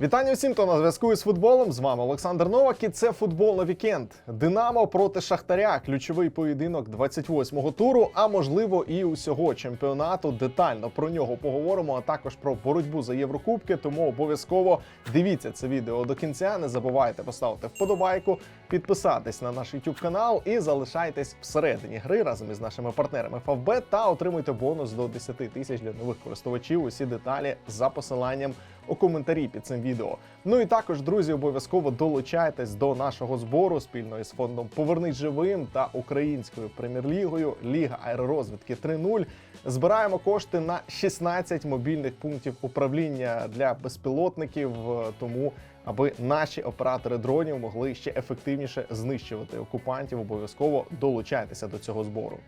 Вітання всім, хто на зв'язку із футболом. З вами Олександр Новак і це футбол на вікенд. Динамо проти Шахтаря. Ключовий поєдинок 28-го туру, а можливо і усього чемпіонату. Детально про нього поговоримо, а також про боротьбу за Єврокубки. Тому обов'язково дивіться це відео до кінця. Не забувайте поставити вподобайку, підписатись на наш YouTube канал і залишайтесь всередині гри разом із нашими партнерами Favbet та отримуйте бонус до 10 тисяч для нових користувачів. Усі деталі за посиланням у коментарі під цим відео. Ну і також, друзі, обов'язково долучайтесь до нашого збору спільно із фондом Повернись живим та українською прем'єр-лігою Ліга аеророзвідки 3.0. Збираємо кошти на 16 мобільних пунктів управління для безпілотників. е, Тому аби наші оператори дронів могли ще ефективніше знищувати окупантів, обов'язково долучайтеся до цього збору.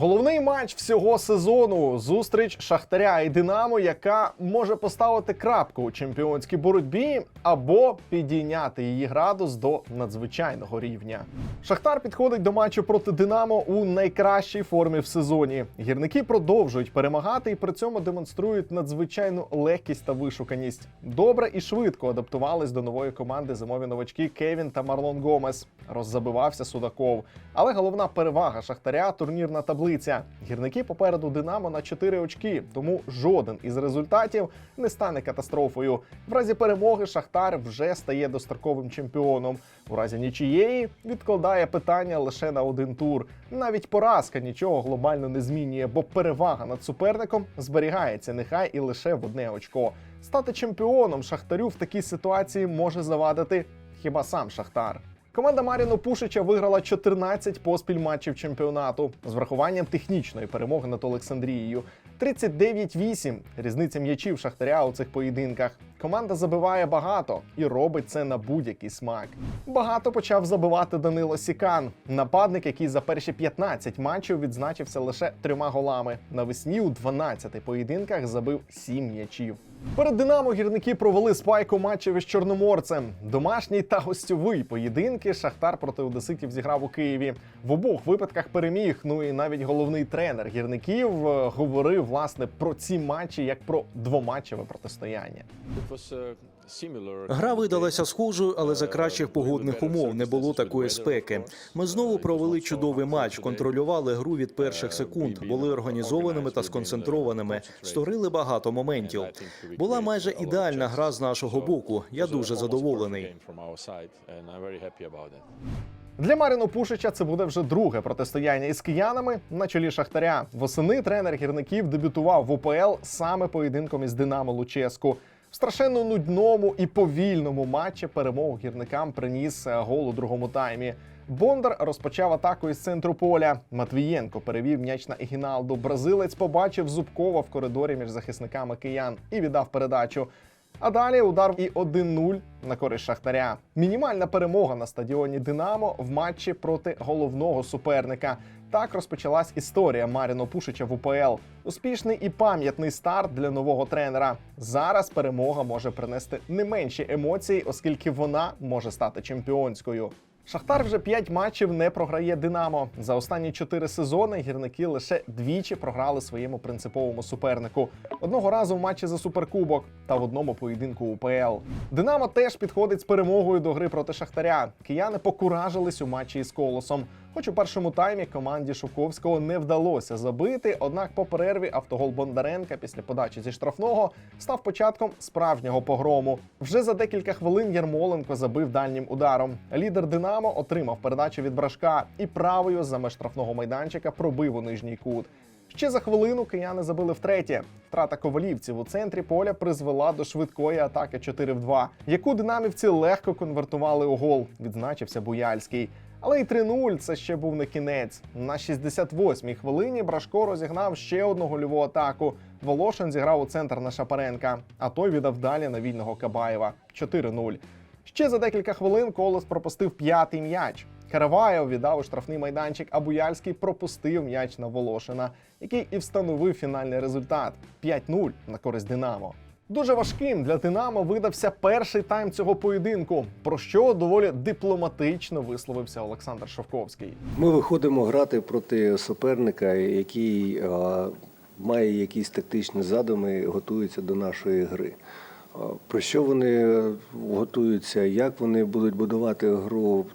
Головний матч всього сезону зустріч Шахтаря і Динамо, яка може поставити крапку у чемпіонській боротьбі або підійняти її градус до надзвичайного рівня. Шахтар підходить до матчу проти Динамо у найкращій формі в сезоні. Гірники продовжують перемагати і при цьому демонструють надзвичайну легкість та вишуканість. Добре і швидко адаптувались до нової команди зимові новачки Кевін та Марлон Гомес. Роззабивався Судаков. Але головна перевага Шахтаря турнірна таблиця. Гірники попереду Динамо на 4 очки, тому жоден із результатів не стане катастрофою. В разі перемоги Шахтар вже стає достроковим чемпіоном. У разі нічиєї відкладає питання лише на один тур. Навіть поразка нічого глобально не змінює, бо перевага над суперником зберігається нехай і лише в одне очко. Стати чемпіоном Шахтарю в такій ситуації може завадити хіба сам Шахтар. Команда Маріно Пушича виграла 14 поспіль матчів чемпіонату з врахуванням технічної перемоги над Олександрією. 39-8 різниця м'ячів Шахтаря у цих поєдинках. Команда забиває багато і робить це на будь-який смак. Багато почав забивати Данило Сікан, нападник, який за перші 15 матчів відзначився лише трьома голами. Навесні у 12 поєдинках забив 7 м'ячів. Перед Динамо гірники провели спайку матчів із Чорноморцем. Домашній та гостьовий поєдинки Шахтар проти Одеситів зіграв у Києві. В обох випадках переміг. Ну і навіть головний тренер гірників е, говорив власне про ці матчі як про двоматчеве протистояння. Гра видалася схожою, але за кращих погодних умов не було такої спеки. Ми знову провели чудовий матч, контролювали гру від перших секунд, були організованими та сконцентрованими, створили багато моментів. Була майже ідеальна гра з нашого боку. Я дуже задоволений. Для Маріно Пушича це буде вже друге протистояння із киянами на чолі Шахтаря. Восени тренер гірників дебютував в УПЛ саме поєдинком із Динамо Луческу. В страшенно нудному і повільному матчі перемогу гірникам приніс е, гол у другому таймі. Бондар розпочав атаку із центру поля. Матвієнко перевів м'яч на Егіналду. Бразилець побачив Зубкова в коридорі між захисниками киян і віддав передачу. А далі удар і 1-0 на користь Шахтаря. Мінімальна перемога на стадіоні Динамо в матчі проти головного суперника. Так розпочалась історія Маріно Пушича в УПЛ. Успішний і пам'ятний старт для нового тренера. Зараз перемога може принести не менші емоції, оскільки вона може стати чемпіонською. Шахтар вже 5 матчів не програє Динамо. За останні 4 сезони гірники лише двічі програли своєму принциповому супернику. Одного разу в матчі за суперкубок та в одному поєдинку УПЛ. Динамо теж підходить з перемогою до гри проти Шахтаря. Кияни покуражились у матчі із колосом. Хоч у першому таймі команді Шуковського не вдалося забити, однак по перерві автогол Бондаренка після подачі зі штрафного став початком справжнього погрому. Вже за декілька хвилин Ярмоленко забив дальнім ударом. Лідер Динамо отримав передачу від брашка і правою за штрафного майданчика пробив у нижній кут. Ще за хвилину кияни забили втретє. Втрата ковалівців у центрі поля призвела до швидкої атаки 4 в 2, яку динамівці легко конвертували у гол. Відзначився Буяльський. Але й 3-0 це ще був не кінець. На 68-й хвилині Брашко розігнав ще одну гольову атаку. Волошин зіграв у центр на Шапаренка, а той віддав далі на вільного Кабаєва 4-0. Ще за декілька хвилин Колос пропустив п'ятий м'яч. Караваєв віддав у штрафний майданчик, а Буяльський пропустив м'яч на Волошина, який і встановив фінальний результат 5-0 на користь Динамо. Дуже важким для Динамо видався перший тайм цього поєдинку, про що доволі дипломатично висловився Олександр Шовковський. Ми виходимо грати проти суперника, який е, має якісь тактичні задуми, готується до нашої гри. А Про що вони готуються, як вони будуть будувати гру,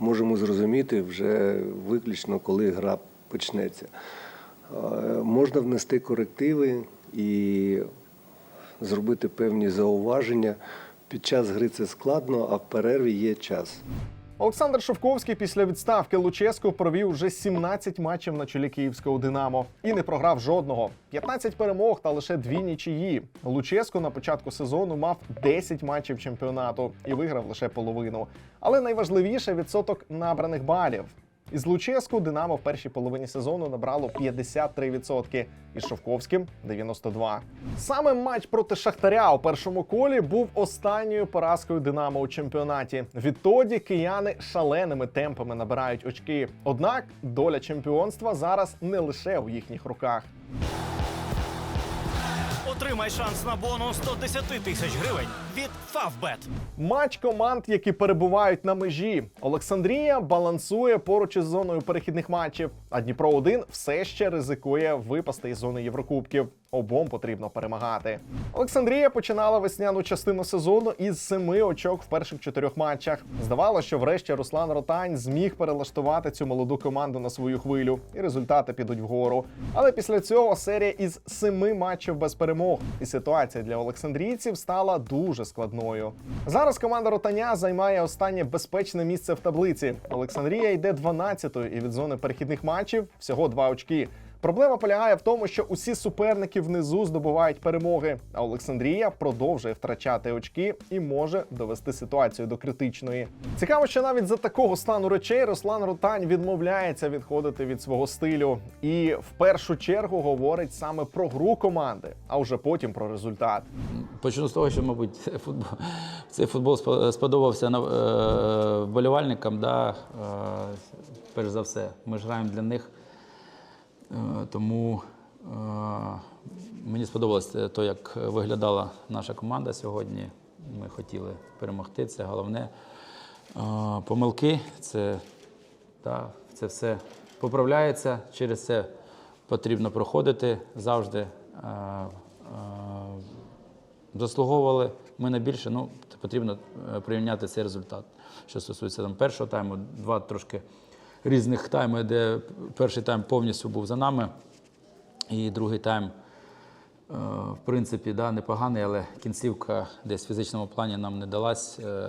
можемо зрозуміти вже виключно, коли гра почнеться. А, Можна внести корективи і зробити певні зауваження. Під час гри це складно, а в перерві є час. Олександр Шовковський після відставки Луческу провів вже 17 матчів на чолі київського Динамо і не програв жодного. 15 перемог та лише дві нічиї. Луческу на початку сезону мав 10 матчів чемпіонату і виграв лише половину. Але найважливіше відсоток набраних балів. Із Луческу Динамо в першій половині сезону набрало 53%, із Шовковським 92%. Саме матч проти Шахтаря у першому колі був останньою поразкою Динамо у чемпіонаті. Відтоді кияни шаленими темпами набирають очки. Однак доля чемпіонства зараз не лише у їхніх руках. Отримай шанс на бонус 110 тисяч гривень від Favbet. Матч команд, які перебувають на межі. Олександрія балансує поруч із зоною перехідних матчів. А Дніпро 1 все ще ризикує випасти із зони Єврокубків. Обом потрібно перемагати. Олександрія починала весняну частину сезону із семи очок в перших чотирьох матчах. Здавалося, що врешті Руслан Ротань зміг перелаштувати цю молоду команду на свою хвилю, і результати підуть вгору. Але після цього серія із семи матчів без перемог, і ситуація для олександрійців стала дуже складною. Зараз команда Ротаня займає останнє безпечне місце в таблиці. Олександрія йде 12-ю і від зони перехідних матчів всього два очки. Проблема полягає в тому, що усі суперники внизу здобувають перемоги, а Олександрія продовжує втрачати очки і може довести ситуацію до критичної. Цікаво, що навіть за такого стану речей Руслан Ротань відмовляється відходити від свого стилю і в першу чергу говорить саме про гру команди, а вже потім про результат. Почну з того, що, мабуть, футбол, цей футбол спо- сподобався на- е, вболівальникам, да, е, перш за все. Ми ж граємо для них. Е, Тому е, мені сподобалось те, як виглядала наша команда сьогодні. Ми хотіли перемогти, це головне. Е, Помилки це, да, це все поправляється. Через це потрібно проходити завжди. Заслуговували ми на більше, ну потрібно прийняти цей результат. Що стосується там першого тайму, два трошки різних тайми, де перший тайм повністю був за нами, і другий тайм, е, в принципі, да, непоганий, але кінцівка десь в фізичному плані нам не далась. Е,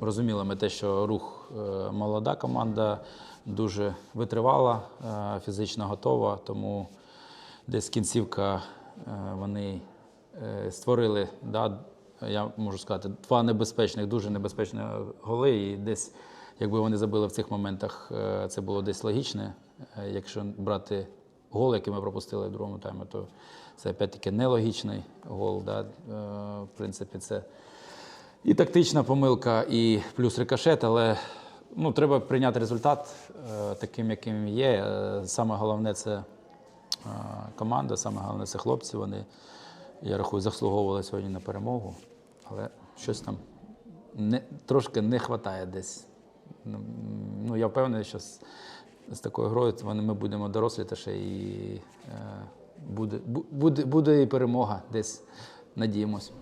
Розуміли ми те, що рух е, молода команда, дуже витривала, фізично готова, тому десь кінцівка вони створили, да, я можу сказати, два небезпечних, дуже небезпечні голи. І десь, якби вони забили в цих моментах, е, це було десь логічне. Е, Якщо брати гол, який ми пропустили в другому таймі, то це опять-таки нелогічний гол. Да. Е, В принципі, це і тактична помилка, і плюс рикошет, але ну, треба прийняти результат таким, яким є. Саме головне це команда, саме головне це хлопці. Вони, я рахую, заслуговували сьогодні на перемогу, але щось там не, трошки не вистачає десь. Ну, Ну, я впевнений, що з, з такою грою ми будемо дорослі, ще і е, буде, буде, буде і перемога десь. Надіємось.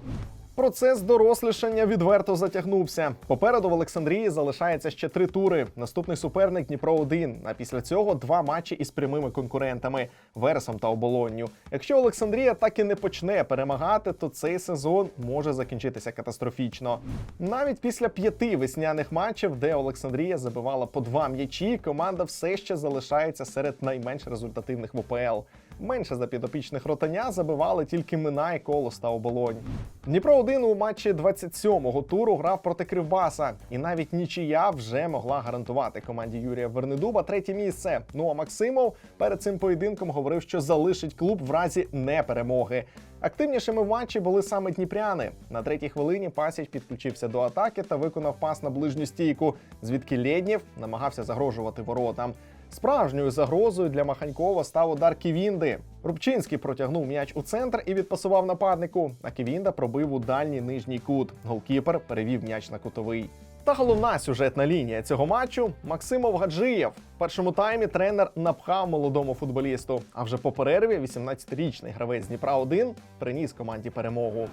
Процес дорослішання відверто затягнувся. Попереду в Олександрії залишається ще три тури. Наступний суперник Дніпро 1 А після цього два матчі із прямими конкурентами Вересом та Оболонню. Якщо Олександрія так і не почне перемагати, то цей сезон може закінчитися катастрофічно. Навіть після п'яти весняних матчів, де Олександрія забивала по два м'ячі, команда все ще залишається серед найменш результативних в УПЛ. Менше за підопічних ротаня забивали тільки Минай, Колос та Оболонь. Дніпро 1 у матчі 27-го туру грав проти Кривбаса, і навіть нічия вже могла гарантувати команді Юрія Вернедуба третє місце. Ну а Максимов перед цим поєдинком говорив, що залишить клуб в разі неперемоги. Активнішими в матчі були саме дніпряни. На третій хвилині Пасіч підключився до атаки та виконав пас на ближню стійку, звідки Лєднєв намагався загрожувати воротам. Справжньою загрозою для Маханькова став удар Ківінди. Рубчинський протягнув м'яч у центр і відпасував нападнику. А Ківінда пробив у дальній нижній кут. Голкіпер перевів м'яч на кутовий. Та головна сюжетна лінія цього матчу Максимов Гаджиєв. В першому таймі тренер напхав молодому футболісту. А вже по перерві 18-річний гравець Дніпра 1 приніс команді перемогу.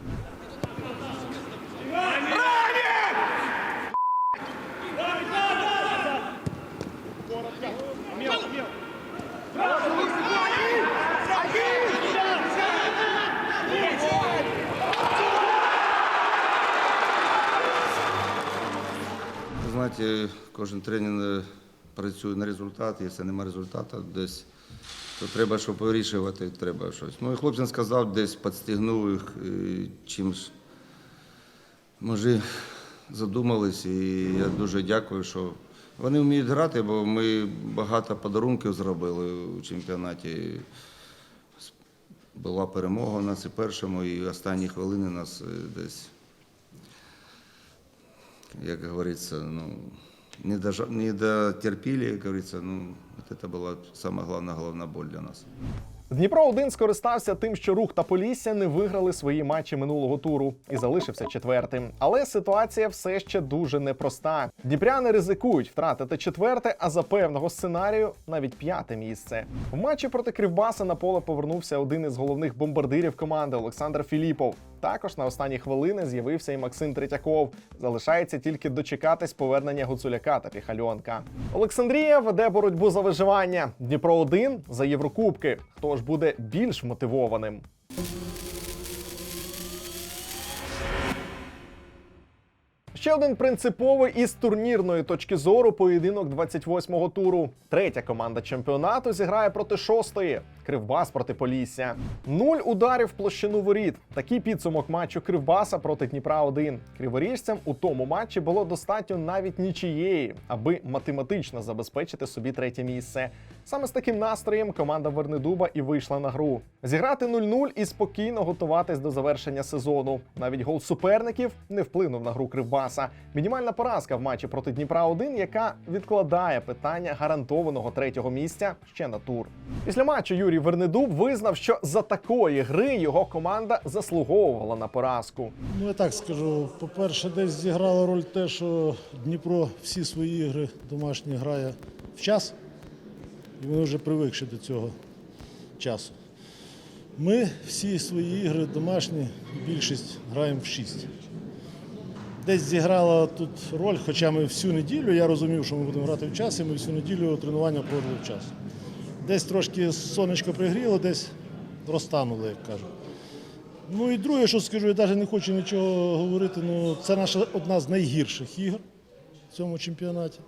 Знаєте, кожен тренер працює на результат. Якщо немає результату десь, то треба, щоб вирішувати, треба щось. Ну і хлопцям сказав, десь підстігнув їх чимось. Може, задумались, і я дуже дякую, що вони вміють грати, бо ми багато подарунків зробили у чемпіонаті. Була перемога у нас і першому, і останні хвилини нас е, десь як говорится, ну, не, дожа, не дотерпели, как говорится, ну, вот это была самая главная головная боль для нас. Дніпро 1 скористався тим, що рух та Полісся не виграли свої матчі минулого туру і залишився четвертим. Але ситуація все ще дуже непроста. Дніпряни ризикують втратити четверте, а за певного сценарію навіть п'яте місце. В матчі проти Кривбаса на поле повернувся один із головних бомбардирів команди Олександр Філіпов. Також на останні хвилини з'явився і Максим Третяков. Залишається тільки дочекатись повернення Гуцуляка та Піхальонка. Олександрія веде боротьбу за виживання. Дніпро 1 за Єврокубки. Хто ж буде більш мотивованим? Ще один принциповий із турнірної точки зору поєдинок 28-го туру. Третя команда чемпіонату зіграє проти шостої. Кривбас проти Полісся. Нуль ударів в площину воріт. Такий підсумок матчу Кривбаса проти Дніпра 1 Криворіжцям у тому матчі було достатньо навіть нічиєї, аби математично забезпечити собі третє місце. Саме з таким настроєм команда Вернедуба і вийшла на гру. Зіграти 0-0 і спокійно готуватись до завершення сезону. Навіть гол суперників не вплинув на гру Кривбаса. Мінімальна поразка в матчі проти Дніпра 1 яка відкладає питання гарантованого третього місця ще на тур. Після матчу Юрій Вернедуб визнав, що за такої гри його команда заслуговувала на поразку. Ну, я так скажу. По-перше, десь зіграло роль те, що Дніпро всі свої ігри домашні грає в час, вони вже привикші до цього часу. Ми всі свої ігри домашні, більшість граємо в 6. Десь зіграла тут роль, хоча ми всю неділю, я розумів, що ми будемо грати в час, і ми всю неділю тренування проводили в час. Десь трошки сонечко пригріло, десь розтануло, як кажуть. Ну і друге, що скажу, я навіть не хочу нічого говорити. Ну, це наша одна з найгірших ігор в цьому чемпіонаті.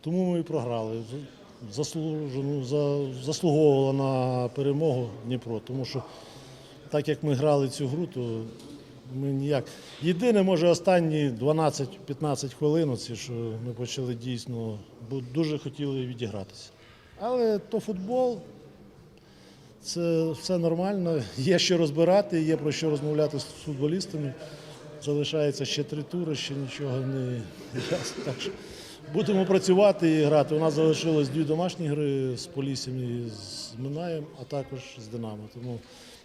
Тому ми і програли. Заслужену, заслуговувала на перемогу Дніпро. Тому що так як ми грали цю гру, то ми ніяк. Єдине, може, останні 12-15 хвилин, оці, що ми почали дійсно, бо дуже хотіли відігратися. Але то футбол, це все нормально. Є що розбирати, є про що розмовляти з футболістами. Залишається ще три тури, ще нічого не ясно. Будемо працювати і грати. У нас залишилось дві домашні гри з Поліссям і з Минаєм, а також з Динамо. Тому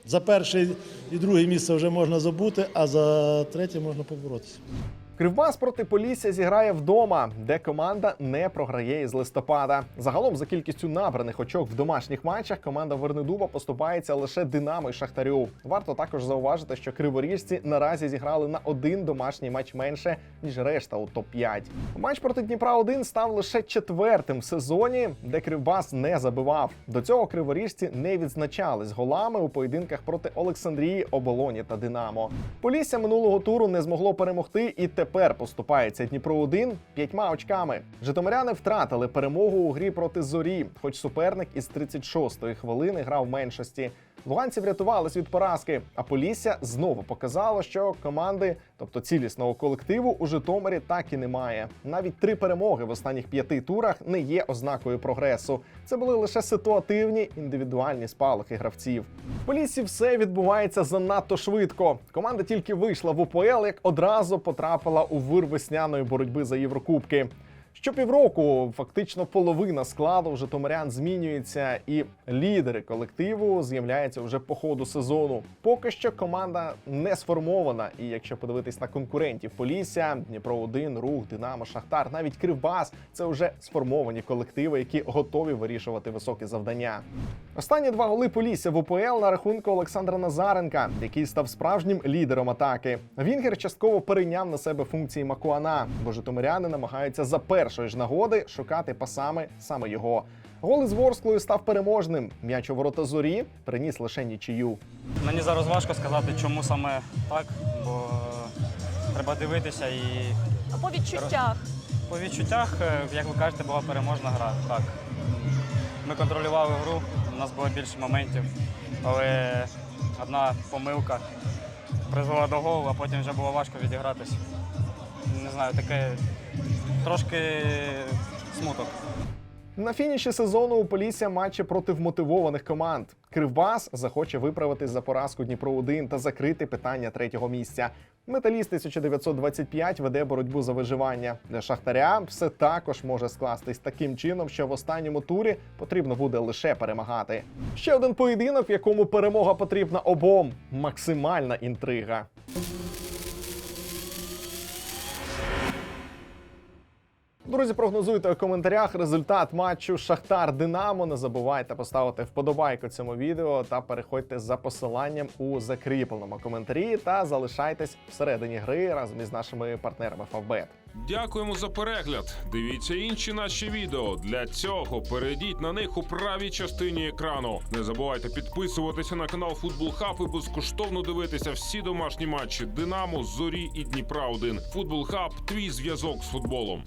за перше і друге місце вже можна забути, а за третє можна поборотися. Кривбас проти Полісся зіграє вдома, де команда не програє із листопада. Загалом за кількістю набраних очок в домашніх матчах команда Вернедуба поступається лише Динамо і Шахтарю. Варто також зауважити, що криворіжці наразі зіграли на один домашній матч менше ніж решта у топ 5 Матч проти Дніпра 1 став лише четвертим в сезоні, де Кривбас не забивав. До цього криворіжці не відзначались голами у поєдинках проти Олександрії, Оболоні та Динамо. Полісся минулого туру не змогло перемогти і тепер поступається Дніпро 1 п'ятьма очками. Житомиряни втратили перемогу у грі проти зорі, хоч суперник із 36-ї хвилини грав меншості. Луганці врятувались від поразки, а Полісся знову показало, що команди, тобто цілісного колективу, у Житомирі так і немає. Навіть три перемоги в останніх п'яти турах не є ознакою прогресу. Це були лише ситуативні індивідуальні спалахи гравців. В Поліссі все відбувається занадто швидко. Команда тільки вийшла в УПЛ, як одразу потрапила у вир весняної боротьби за Єврокубки. Щопівроку фактично половина складу житомирян змінюється, і лідери колективу з'являються вже по ходу сезону. Поки що команда не сформована. І якщо подивитись на конкурентів Полісся, Дніпро 1 Рух, Динамо, Шахтар, навіть Кривбас це вже сформовані колективи, які готові вирішувати високі завдання. Останні два голи Полісся в УПЛ на рахунку Олександра Назаренка, який став справжнім лідером атаки. Вінгер частково перейняв на себе функції Макуана, бо житомиряни намагаються за першої ж нагоди шукати пасами саме його. Гол із Ворсклою став переможним. М'яч у ворота зорі приніс лише нічию. Мені зараз важко сказати, чому саме так, бо е, треба дивитися і А по відчуттях. по відчуттях, е, як ви кажете, була переможна гра. Так. Ми контролювали гру, у нас було більше моментів, але одна помилка призвела до голу, а потім вже було важко відігратися. Не знаю, таке трошки смуток. На фініші сезону у Полісся матчі проти вмотивованих команд. Кривбас захоче виправити за поразку Дніпро 1 та закрити питання третього місця. Металіст 1925 веде боротьбу за виживання. Для Шахтаря все також може скластись таким чином, що в останньому турі потрібно буде лише перемагати. Ще один поєдинок, в якому перемога потрібна обом. Максимальна інтрига. Друзі, прогнозуйте у коментарях результат матчу Шахтар Динамо. Не забувайте поставити вподобайку цьому відео та переходьте за посиланням у закріпленому коментарі та залишайтесь всередині гри разом із нашими партнерами Фавбет. Дякуємо за перегляд. Дивіться інші наші відео. Для цього перейдіть на них у правій частині екрану. Не забувайте підписуватися на канал Футбол Хаб і безкоштовно дивитися всі домашні матчі Динамо, Зорі і Дніпра 1 Футбол Хаб твій зв'язок з футболом.